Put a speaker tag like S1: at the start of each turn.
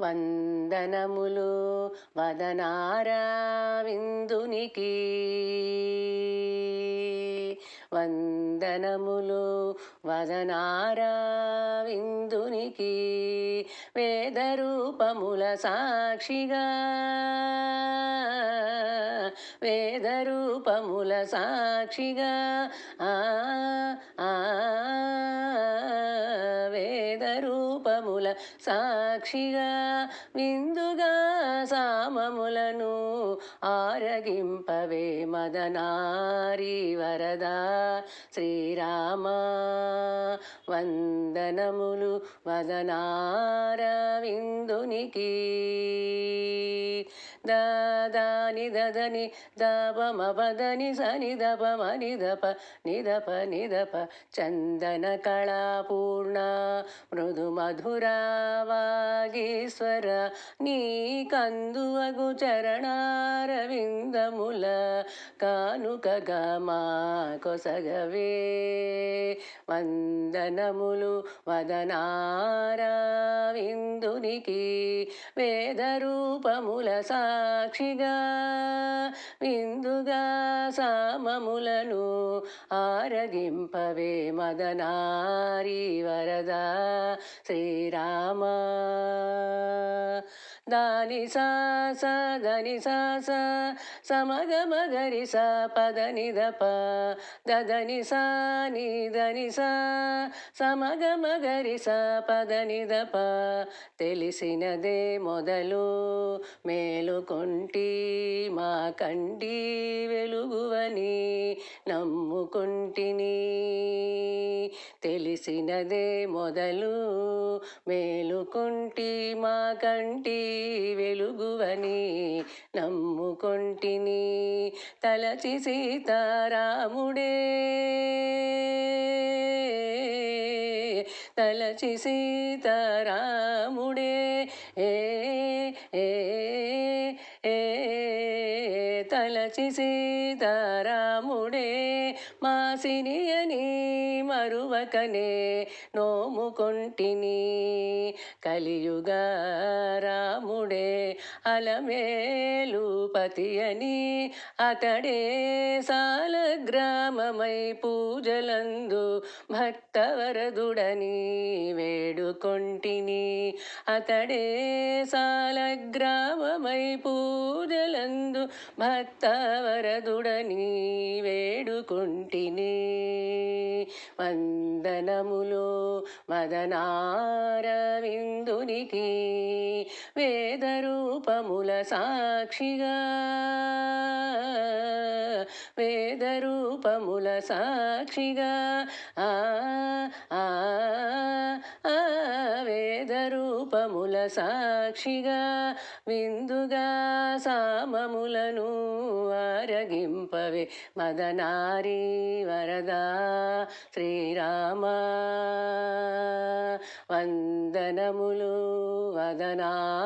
S1: వందనములు వదనారా విందునికి వందనములు వదనారావిందునికి వేదరూపముల సాక్షిగా. వేదరూపముల సాక్షిగా. ఆ ఆ సాక్షిగా విందుగా నామములను ఆరగింపవే మదనారి వరద. శ్రీరామ వందనములు వదనార విందునికి దాదాని దదని దపమపదని సని దప నిదప నిదప నిదప చందన కళాపూర్ణ మృదు నాగేశ్వర నీ కందువగు చరణారవిందముల కానుకగా మా కొసగవే. వందనములు వదనారా విందునికి వేదరూపముల సాక్షిగా విందుగా సామములను ఆరగింపవే మదనారి వరదా. శ్రీరామ. దాని సా స దని సా స సమగ మగరి స పదని దప దదని సా ని దని సా సమగ మగరి స పదని దప తెలిసినదే మొదలు మేలుకొంటి మా కంటి వెలుగువని నమ్ముకుంటిని. తెలిసినదే మొదలు మేలుకుంటి మా కంటి వెలుగువని నమ్ముకుంటిని. తలచి సీతారాముడే తలచి సీతారాముడే ఏ ఏ తలచి సీతారాముడే మా అని మరువకనే నోముకొంటిని. కలియుగ రాముడే అలమేలుపతి అని అతడే సాలగ్రామమై పూజలందు భక్తవరదుడని వేడుకొంటిని. అతడే సాలగ్రామమై పూజలందు భక్త భక్తవరదుడని వేడుకుంటిని. వందనములు మదనార విందునికి వేదరూపముల సాక్షిగా. వేదరూపముల సాక్షిగా. ఆ ఆ ఆ వేదరూపముల సాక్షిగా. విందుగా సామములను ఆరగింపవే మదనారి వరదా శ్రీరామ. వందనములు వదనారవిందునికి.